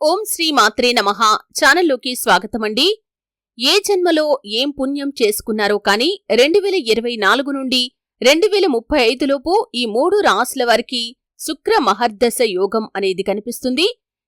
ఓం శ్రీ మాత్రే నమ. ఛానల్లోకి స్వాగతమండి. ఏ జన్మలో ఏం పుణ్యం చేసుకున్నారో కాని రెండు వేల ఇరవై నాలుగు నుండి రెండు వేల ముప్పై ఐదులోపు ఈ మూడు రాసుల వారికి శుక్ర మహర్దశ యోగం అనేది కనిపిస్తుంది.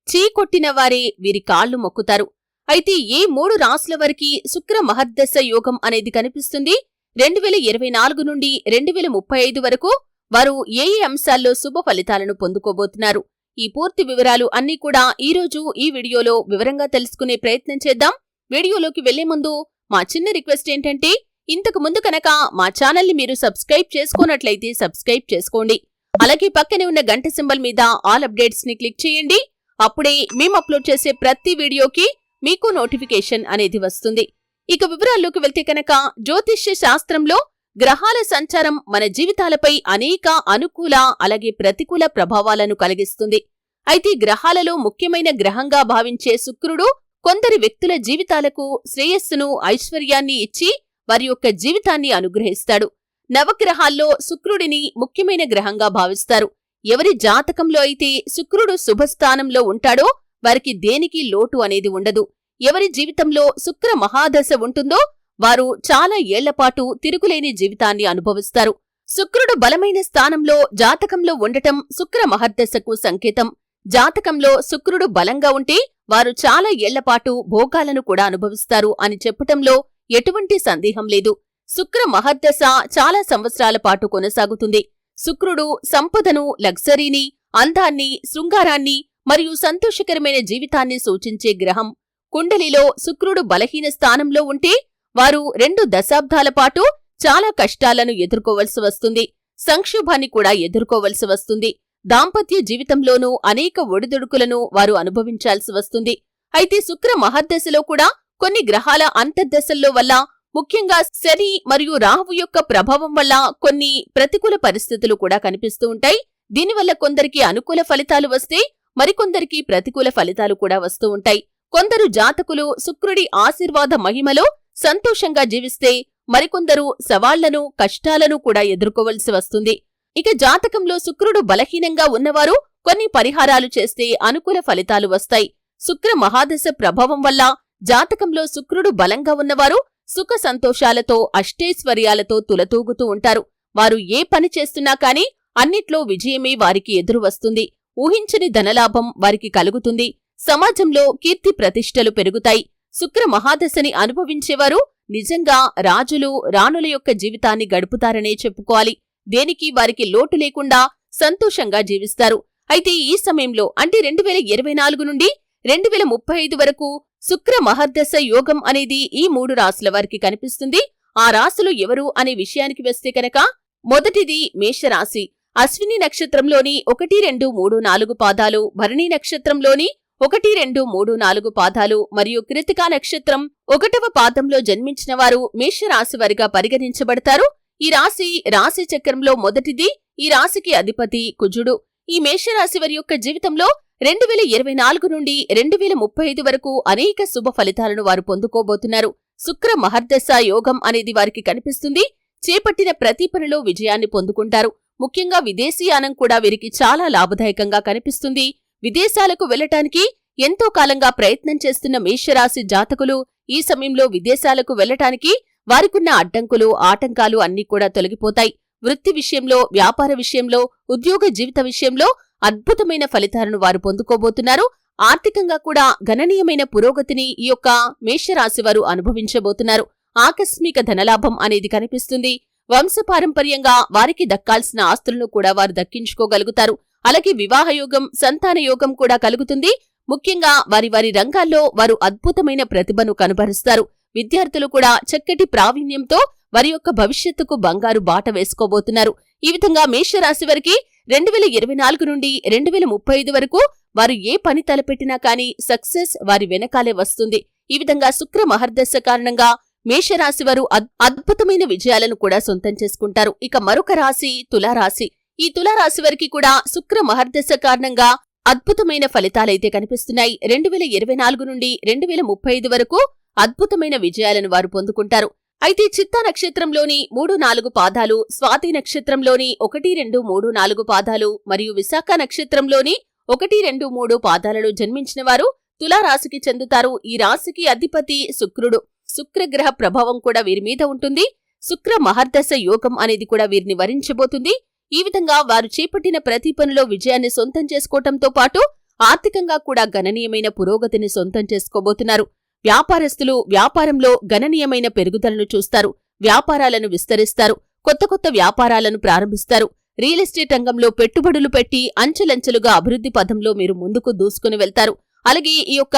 చీకొట్టిన వారే వీరి కాళ్ళు మొక్కుతారు. అయితే ఏ మూడు రాసుల వారికి శుక్ర మహర్దశ యోగం అనేది కనిపిస్తుంది? రెండు వేల ఇరవై నాలుగు నుండి రెండు వేల ముప్పై ఐదు వరకు వారు ఏ ఏ అంశాల్లో శుభ ఫలితాలను పొందుకోబోతున్నారు? ఈ పూర్తి వివరాలు అన్నీ కూడా ఈ రోజు ఈ వీడియోలో వివరంగా తెలుసుకునే ప్రయత్నం చేద్దాం. వీడియోలోకి వెళ్ళే ముందు మా చిన్న రిక్వెస్ట్ ఏంటంటే ఇంతకు ముందు కనుక మా ఛానల్ని మీరు సబ్స్క్రైబ్ చేసుకున్నట్లయితే సబ్స్క్రైబ్ చేసుకోండి. అలాగే పక్కనే ఉన్న గంట సింబల్ మీద ఆల్ అప్డేట్స్ని క్లిక్ చేయండి. అప్పుడే మేము అప్లోడ్ చేసే ప్రతి వీడియోకి మీకు నోటిఫికేషన్ అనేది వస్తుంది. ఇక వివరాల్లోకి వెళ్తే కనుక జ్యోతిష్య శాస్త్రంలో గ్రహాల సంచారం మన జీవితాలపై అనేక అనుకూల అలాగే ప్రతికూల ప్రభావాలను కలిగిస్తుంది. అయితే గ్రహాలలో ముఖ్యమైన గ్రహంగా భావించే శుక్రుడు కొందరి వ్యక్తుల జీవితాలకు శ్రేయస్సును ఐశ్వర్యాన్ని ఇచ్చి వారి యొక్క జీవితాన్ని అనుగ్రహిస్తాడు. నవగ్రహాల్లో శుక్రుడిని ముఖ్యమైన గ్రహంగా భావిస్తారు. ఎవరి జాతకంలో అయితే శుక్రుడు శుభస్థానంలో ఉంటాడో వారికి దేనికి లోటు అనేది ఉండదు. ఎవరి జీవితంలో శుక్ర మహాదశ ఉంటుందో వారు చాలా ఏళ్ళపాటు తిరుగులేని జీవితాన్ని అనుభవిస్తారు. శుక్రుడు బలమైన స్థానంలో జాతకంలో ఉండటం శుక్ర మహర్దశకు సంకేతం. జాతకంలో శుక్రుడు బలంగా ఉంటే వారు చాలా ఏళ్ళపాటు భోగాలను కూడా అనుభవిస్తారు అని చెప్పటంలో ఎటువంటి సందేహం లేదు. శుక్ర మహర్దశ చాలా సంవత్సరాల పాటు కొనసాగుతుంది. శుక్రుడు సంపదను లగ్జరీని అందాన్ని శృంగారాన్ని మరియు సంతోషకరమైన జీవితాన్ని సూచించే గ్రహం. కుండలిలో శుక్రుడు బలహీన స్థానంలో ఉంటే వారు రెండు దశాబ్దాల పాటు చాలా కష్టాలను ఎదుర్కోవలసి వస్తుంది. సంక్షోభాన్ని కూడా ఎదుర్కోవలసి వస్తుంది. దాంపత్య జీవితంలోనూ అనేక ఒడిదుడుకులను వారు అనుభవించాల్సి వస్తుంది. అయితే శుక్ర మహర్దశలో కూడా కొన్ని గ్రహాల అంతర్దశల్లో వల్ల ముఖ్యంగా శని మరియు రాహువు యొక్క ప్రభావం వల్ల కొన్ని ప్రతికూల పరిస్థితులు కూడా కనిపిస్తూ ఉంటాయి. దీనివల్ల కొందరికి అనుకూల ఫలితాలు వస్తే మరికొందరికి ప్రతికూల ఫలితాలు కూడా వస్తూ ఉంటాయి. కొందరు జాతకులు శుక్రుడి ఆశీర్వాద మహిమలో సంతోషంగా జీవిస్తే మరికొందరు సవాళ్ళను కష్టాలను కూడా ఎదుర్కోవలసి వస్తుంది. ఇక జాతకంలో శుక్రుడు బలహీనంగా ఉన్నవారు కొన్ని పరిహారాలు చేస్తే అనుకూల ఫలితాలు వస్తాయి. శుక్ర మహాదశ ప్రభావం వల్ల జాతకంలో శుక్రుడు బలంగా ఉన్నవారు సుఖ సంతోషాలతో అష్టైశ్వర్యాలతో తులతూగుతూ ఉంటారు. వారు ఏ పని చేస్తున్నా కాని అన్నిట్లో విజయమే వారికి ఎదురు వస్తుంది. ఊహించని ధనలాభం వారికి కలుగుతుంది. సమాజంలో కీర్తి ప్రతిష్టలు పెరుగుతాయి. శుక్ర మహాదశని అనుభవించేవారు నిజంగా రాజులు రాణుల యొక్క జీవితాన్ని గడుపుతారనే చెప్పుకోవాలి. దేనికి వారికి లోటు లేకుండా సంతోషంగా జీవిస్తారు. అయితే ఈ సమయంలో అంటే రెండు వేల ఇరవై నాలుగు నుండి రెండు వేల ముప్పై ఐదు వరకు శుక్ర మహర్దశ యోగం అనేది ఈ మూడు రాసుల వారికి కనిపిస్తుంది. ఆ రాసులు ఎవరు అనే విషయానికి వస్తే కనుక మొదటిది మేషరాశి. అశ్విని నక్షత్రంలోని ఒకటి రెండు మూడు నాలుగు పాదాలు భరణి నక్షత్రంలోని ఒకటి రెండు మూడు నాలుగు పాదాలు మరియు కృతికా నక్షత్రం ఒకటవ పాదంలో జన్మించిన వారు మేషరాశి వారిగా పరిగణించబడతారు. ఈ రాశి రాశి చక్రంలో మొదటిది ఈ రాశికి అధిపతి కుజుడు. ఈ మేషరాశి వారి యొక్క జీవితంలో రెండు వేల ఇరవై నాలుగు నుండి రెండు వేల ముప్పై ఐదు వరకు అనేక శుభ ఫలితాలను వారు పొందుకోబోతున్నారు. శుక్ర మహర్దశ యోగం అనేది వారికి కనిపిస్తుంది. చేపట్టిన ప్రతి పనిలో విజయాన్ని పొందుకుంటారు. ముఖ్యంగా విదేశీయానం కూడా వీరికి చాలా లాభదాయకంగా కనిపిస్తుంది. విదేశాలకు వెళ్ళటానికి ఎంతో కాలంగా ప్రయత్నం చేస్తున్న మేషరాశి జాతకులు ఈ సమయంలో విదేశాలకు వెళ్ళటానికి వారికున్న అడ్డంకులు ఆటంకాలు అన్నీ కూడా తొలగిపోతాయి. వృత్తి విషయంలో వ్యాపార విషయంలో ఉద్యోగ జీవిత విషయంలో అద్భుతమైన ఫలితాలను వారు పొందుకోబోతున్నారు. ఆర్థికంగా కూడా గణనీయమైన పురోగతిని ఈ యొక్క మేషరాశివారు అనుభవించబోతున్నారు. ఆకస్మిక ధనలాభం అనేది కనిపిస్తుంది. వంశపారంపర్యంగా వారికి దక్కాల్సిన ఆస్తులను కూడా వారు దక్కించుకోగలుగుతారు. అలాగే వివాహయోగం సంతాన యోగం కూడా కలుగుతుంది. ముఖ్యంగా వారి వారి రంగాల్లో వారు అద్భుతమైన ప్రతిభను కనబరుస్తారు. విద్యార్థులు కూడా చక్కటి ప్రావీణ్యంతో వారి యొక్క భవిష్యత్తుకు బంగారు బాట వేసుకోబోతున్నారు. ఈ విధంగా మేషరాశి వారికి రెండు వేల ఇరవై నాలుగు నుండి రెండు వేల ముప్పై ఐదు వరకు వారు ఏ పని తలపెట్టినా కానీ సక్సెస్ వారి వెనకాలే వస్తుంది. ఈ విధంగా శుక్ర మహర్దశ కారణంగా మేషరాశి వారు అద్భుతమైన విజయాలను కూడా సొంతం చేసుకుంటారు. ఇక మరొక రాశి తులారాశి. ఈ తులారాశి వారికి కూడా శుక్ర మహర్దశ కారణంగా అద్భుతమైన ఫలితాలైతే కనిపిస్తున్నాయి. రెండు వేల ఇరవై నాలుగు నుండి రెండు వేల ముప్పై ఐదు వరకు అద్భుతమైన విజయాలను వారు పొందుకుంటారు. అయితే చిత్తా నక్షత్రంలోని మూడు నాలుగు పాదాలు స్వాతి నక్షత్రంలోని ఒకటి రెండు మూడు నాలుగు పాదాలు మరియు విశాఖ నక్షత్రంలోని ఒకటి రెండు మూడు పాదాలలో జన్మించిన వారు తులారాశికి చెందుతారు. ఈ రాశికి అధిపతి శుక్రుడు. శుక్రగ్రహ ప్రభావం కూడా వీరి మీద ఉంటుంది. శుక్ర మహర్దశ యోగం అనేది కూడా వీరిని వరించబోతుంది. ఈ విధంగా వారు చేపట్టిన ప్రతి పనిలో విజయాన్ని సొంతం చేసుకోవటంతో పాటు ఆర్థికంగా కూడా గణనీయమైన పురోగతిని సొంతం చేసుకోబోతున్నారు. వ్యాపారస్తులు వ్యాపారంలో గణనీయమైన పెరుగుదలను చూస్తారు. వ్యాపారాలను విస్తరిస్తారు. కొత్త కొత్త వ్యాపారాలను ప్రారంభిస్తారు. రియల్ ఎస్టేట్ రంగంలో పెట్టుబడులు పెట్టి అంచెలంచెలుగా అభివృద్ధి పథంలో మీరు ముందుకు దూసుకుని వెళ్తారు. అలాగే ఈ యొక్క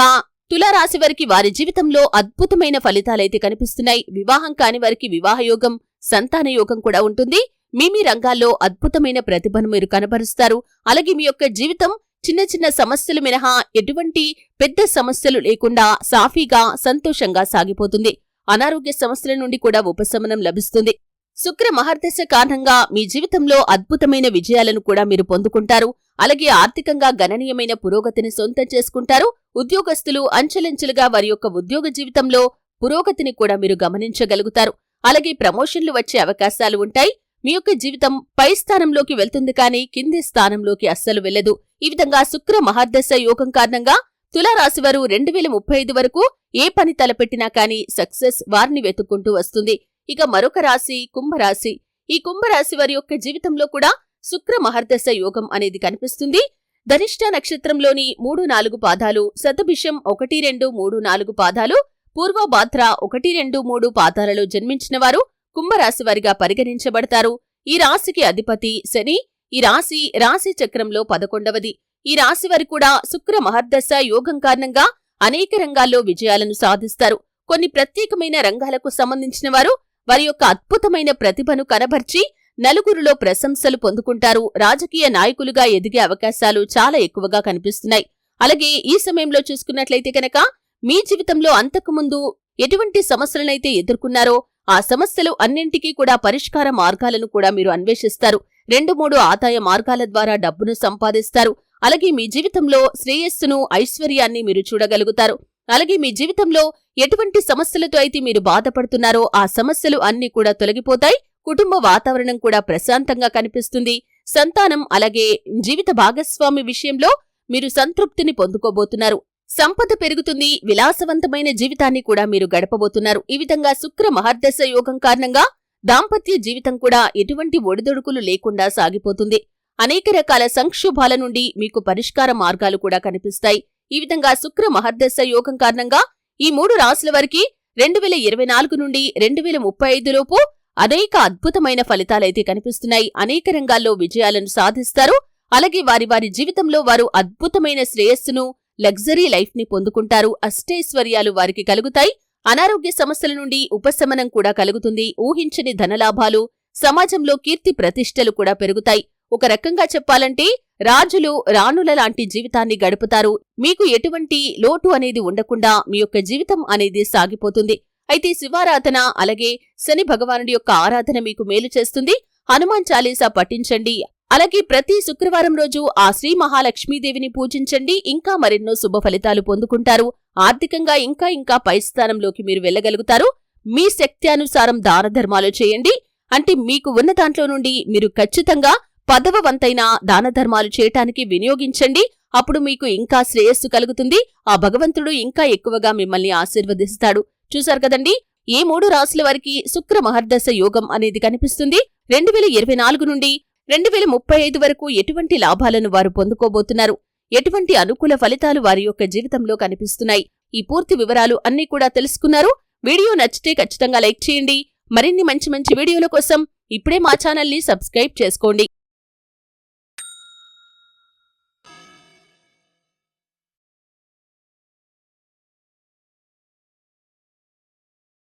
తులారాశి వారికి వారి జీవితంలో అద్భుతమైన ఫలితాలైతే కనిపిస్తున్నాయి. వివాహం కాని వారికి వివాహయోగం సంతానయోగం సంతాన యోగం కూడా ఉంటుంది. మీ మీ రంగాల్లో అద్భుతమైన ప్రతిభను మీరు కనబరుస్తారు. అలాగే మీ యొక్క జీవితం చిన్న చిన్న సమస్యలు మినహా ఎటువంటి పెద్ద సమస్యలు లేకుండా సాఫీగా సంతోషంగా సాగిపోతుంది. అనారోగ్య సమస్యల నుండి కూడా ఉపశమనం లభిస్తుంది. శుక్ర మహర్దశ కారణంగా మీ జీవితంలో అద్భుతమైన విజయాలను కూడా మీరు పొందుకుంటారు. అలాగే ఆర్థికంగా గణనీయమైన పురోగతిని సొంతం చేసుకుంటారు. ఉద్యోగస్తులు అంచెలంచెలుగా వారి యొక్క ఉద్యోగ జీవితంలో పురోగతిని కూడా మీరు గమనించగలుగుతారు. అలాగే ప్రమోషన్లు వచ్చే అవకాశాలు ఉంటాయి. మీ యొక్క జీవితం పై స్థానంలోకి వెళ్తుంది కానీ కింది స్థానంలోకి అస్సలు వెళ్ళదు ఈ విధంగా శుక్ర మహర్దశ యోగం కారణంగా తులారాశివారు రెండు వేల ముప్పై ఐదు వరకు ఏ పని తలపెట్టినా కానీ సక్సెస్ వారిని వెతుక్కుంటూ వస్తుంది. ఇక మరొక రాశి కుంభరాశి. ఈ కుంభరాశి వారి యొక్క జీవితంలో కూడా శుక్ర మహర్దశ యోగం అనేది కనిపిస్తుంది. ధనిష్ట నక్షత్రంలోని మూడు నాలుగు పాదాలు శతభిషం ఒకటి రెండు మూడు నాలుగు పాదాలు పూర్వభాద్ర ఒకటి రెండు మూడు పాదాలలో జన్మించిన వారు కుంభరాశి వారిగా పరిగణించబడతారు. ఈ రాశికి అధిపతి శని ఈ రాశి రాశి చక్రంలో పదకొండవది. ఈ రాశి వారు కూడా శుక్ర మహర్దశ యోగం కారణంగా అనేక రంగాల్లో విజయాలను సాధిస్తారు. కొన్ని ప్రత్యేకమైన రంగాలకు సంబంధించిన వారు వారి యొక్క అద్భుతమైన ప్రతిభను కనబర్చి నలుగురిలో ప్రశంసలు పొందుకుంటారు. రాజకీయ నాయకులుగా ఎదిగే అవకాశాలు చాలా ఎక్కువగా కనిపిస్తున్నాయి. అలాగే ఈ సమయంలో చూసుకున్నట్లయితే కనుక మీ జీవితంలో అంతకుముందు ఎటువంటి సమస్యలనైతే ఎదుర్కొన్నారో ఆ సమస్యలు అన్నింటికీ కూడా పరిష్కార మార్గాలను కూడా మీరు అన్వేషిస్తారు. రెండు మూడు ఆదాయ మార్గాల ద్వారా డబ్బును సంపాదిస్తారు. అలాగే మీ జీవితంలో శ్రేయస్సును ఐశ్వర్యాన్ని మీరు చూడగలుగుతారు. అలాగే మీ జీవితంలో ఎటువంటి సమస్యలతో అయితే మీరు బాధపడుతున్నారో ఆ సమస్యలు అన్నీ కూడా తొలగిపోతాయి. కుటుంబ వాతావరణం కూడా ప్రశాంతంగా కనిపిస్తుంది. సంతానం అలాగే జీవిత భాగస్వామి విషయంలో మీరు సంతృప్తిని పొందుకోబోతున్నారు. సంపద పెరుగుతుంది విలాసవంతమైన జీవితాన్ని కూడా మీరు గడపబోతున్నారు. ఈ విధంగా శుక్ర మహర్దశ యోగం కారణంగా దాంపత్య జీవితం కూడా ఎటువంటి ఒడిదొడుకులు లేకుండా సాగిపోతుంది. అనేక రకాల సంక్షోభాల నుండి మీకు పరిష్కార మార్గాలు కూడా కనిపిస్తాయి. ఈ విధంగా శుక్ర మహర్దశ యోగం కారణంగా ఈ మూడు రాశుల వారికి రెండు వేల ఇరవై నాలుగు నుండి రెండు వేల ముప్పై ఐదులోపు అనేక అద్భుతమైన ఫలితాలైతే కనిపిస్తున్నాయి. అనేక రంగాల్లో విజయాలను సాధిస్తారు. అలాగే వారి వారి జీవితంలో వారు అద్భుతమైన శ్రేయస్సును లగ్జరీ లైఫ్ని పొందుకుంటారు. అష్టైశ్వర్యాలు వారికి కలుగుతాయి. అనారోగ్య సమస్యల నుండి ఉపశమనం కూడా కలుగుతుంది. ఊహించని ధనలాభాలు సమాజంలో కీర్తి ప్రతిష్టలు కూడా పెరుగుతాయి. ఒక రకంగా చెప్పాలంటే రాజులు రాణుల లాంటి జీవితాన్ని గడుపుతారు. మీకు ఎటువంటి లోటు అనేది ఉండకుండా మీ యొక్క జీవితం అనేది సాగిపోతుంది. అయితే శివారాధన అలాగే శని భగవానుడి యొక్క ఆరాధన మీకు మేలు చేస్తుంది. హనుమాన్ చాలీసా పఠించండి. అలాగే ప్రతి శుక్రవారం రోజు ఆ శ్రీ మహాలక్ష్మీదేవిని పూజించండి. ఇంకా మరెన్నో శుభ ఫలితాలు పొందుకుంటారు. ఆర్థికంగా ఇంకా ఇంకా పై స్థానంలోకి మీరు వెళ్ళగలుగుతారు. మీ శక్త్యానుసారం దాన ధర్మాలు చేయండి. అంటే మీకు ఉన్న దాంట్లో నుండి మీరు ఖచ్చితంగా పదవ వంతైన దాన ధర్మాలు చేయటానికి వినియోగించండి. అప్పుడు మీకు ఇంకా శ్రేయస్సు కలుగుతుంది. ఆ భగవంతుడు ఇంకా ఎక్కువగా మిమ్మల్ని ఆశీర్వదిస్తాడు. చూశారు కదండి? ఏ మూడు రాశుల వారికి శుక్ర మహర్దశ యోగం అనేది కనిపిస్తుంది. రెండు ఇరవై నాలుగు నుండి రెండు వేల ముప్పై ఐదు వరకు ఎటువంటి లాభాలను వారు పొందుకోబోతున్నారు? ఎటువంటి అనుకూల ఫలితాలు వారి యొక్క జీవితంలో కనిపిస్తున్నాయి? ఈ పూర్తి వివరాలు అన్నీ కూడా తెలుసుకున్నారు. వీడియో నచ్చితే ఖచ్చితంగా లైక్ చేయండి. మరిన్ని మంచి మంచి వీడియోల కోసం ఇప్పుడే మా ఛానల్ని సబ్స్క్రైబ్ చేసుకోండి.